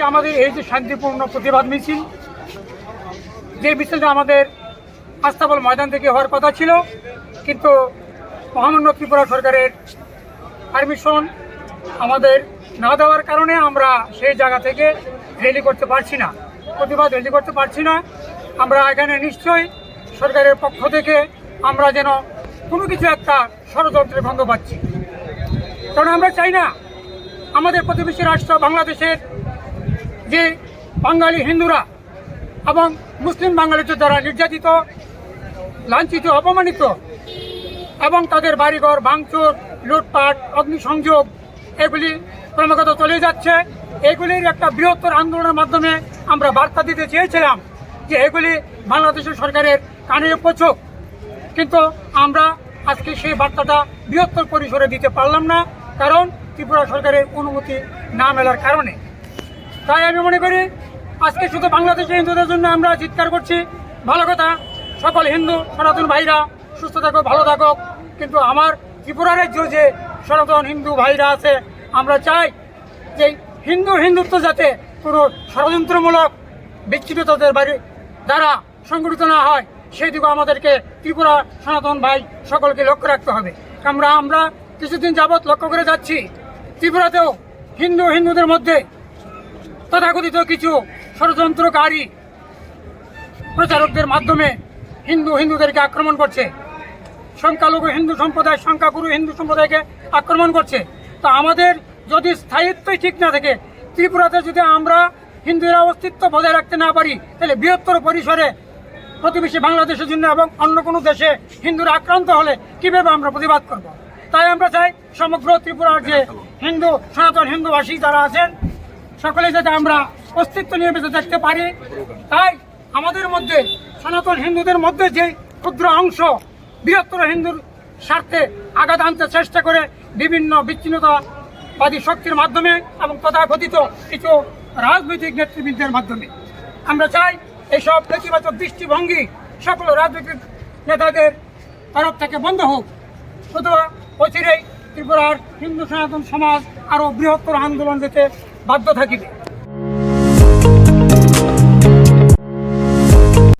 আজকে আমাদের এই যে শান্তিপূর্ণ প্রতিবাদ মিছিল, যে মিছিলটা আমাদের আস্তাবল ময়দান থেকে হওয়ার কথা ছিল, কিন্তু মহামান্য ত্রিপুরা সরকারের পারমিশন আমাদের না দেওয়ার কারণে আমরা সেই জায়গা থেকে র্যালি করতে পারছি না, প্রতিবাদ র্যালি করতে পারছি না। আমরা এখানে নিশ্চয়ই সরকারের পক্ষ থেকে আমরা যেন কোনো কিছু একটা ষড়যন্ত্রের গন্ধ পাচ্ছি। কারণ আমরা চাই না আমাদের প্রতিবেশী রাষ্ট্র বাংলাদেশের যে বাঙালি হিন্দুরা এবং মুসলিম বাঙালিদের দ্বারা নির্যাতিত, লাঞ্ছিত, অপমানিত এবং তাদের বাড়িঘর, ভাঙচুর, লুটপাট, অগ্নিসংযোগ, এগুলি ক্রমাগত চলে যাচ্ছে। এগুলির একটা বৃহত্তর আন্দোলনের মাধ্যমে আমরা বার্তা দিতে চেয়েছিলাম যে এগুলি বাংলাদেশের সরকারের কানে পৌঁছক। কিন্তু আমরা আজকে সেই বার্তাটা বৃহত্তর পরিসরে দিতে পারলাম না, কারণ ত্রিপুরা সরকারের অনুমতি না মেলার কারণে। তাই আমি মনে করি আজকে শুধু বাংলাদেশের হিন্দুদের জন্য আমরা চিৎকার করছি। ভালো কথা, সকল হিন্দু, সনাতন ভাইরা, সুস্থ থাকো, ভালো থাকো। কিন্তু আমার ত্রিপুরা রাজ্য যে সনাতন হিন্দু ভাইরা আছে, আমরা চাই যে হিন্দু হিন্দুত্ব যাতে কোনো ষড়যন্ত্রমূলক বিচ্ছিন্নতাদের বাড়ি দ্বারা সংগঠিত না হয়, সেই দিকে আমাদেরকে ত্রিপুরা সনাতন ভাই সকলকে লক্ষ্য রাখতে হবে। আমরা আমরা কিছুদিন যাবৎ লক্ষ্য করে যাচ্ছি, ত্রিপুরাতেও হিন্দু হিন্দুদের মধ্যে তথাকথিত কিছু ষড়যন্ত্রকারী প্রচারকদের মাধ্যমে হিন্দু হিন্দুদেরকে আক্রমণ করছে। সংখ্যালঘু হিন্দু সম্প্রদায়, সংখ্যাগুরু হিন্দু সম্প্রদায়কে আক্রমণ করছে। তা আমাদের যদি স্থায়িত্বই ঠিক না থাকে, ত্রিপুরাতে যদি আমরা হিন্দুরা অস্তিত্ব বজায় রাখতে না পারি, তাহলে বৃহত্তর পরিসরে প্রতিবেশী বাংলাদেশের জন্য এবং অন্য কোনো দেশে হিন্দুরা আক্রান্ত হলে কীভাবে আমরা প্রতিবাদ করব? তাই আমরা চাই সমগ্র ত্রিপুরার যে হিন্দু সনাতন হিন্দুভাষী যারা আছেন সকলে যাতে আমরা অস্তিত্ব নিয়ে বেঁচে থাকতে পারি। তাই আমাদের মধ্যে সনাতন হিন্দুদের মধ্যে যে ক্ষুদ্র অংশ, বৃহত্তর হিন্দুর স্বার্থে আঘাত আনতে চেষ্টা করে বিভিন্ন বিচ্ছিন্নতাবাদী শক্তির মাধ্যমে এবং তথাকথিত কিছু রাজনৈতিক নেতৃবৃন্দের মাধ্যমে। আমরা চাই এইসব নেতিবাচক দৃষ্টিভঙ্গি সকল রাজনৈতিক নেতাদের তরফ থেকে বন্ধ হোক। অথবা অচিরেই ত্রিপুরার হিন্দু সনাতন সমাজ আরও বৃহত্তর আন্দোলন যেতে বাধ্য থাকিবে।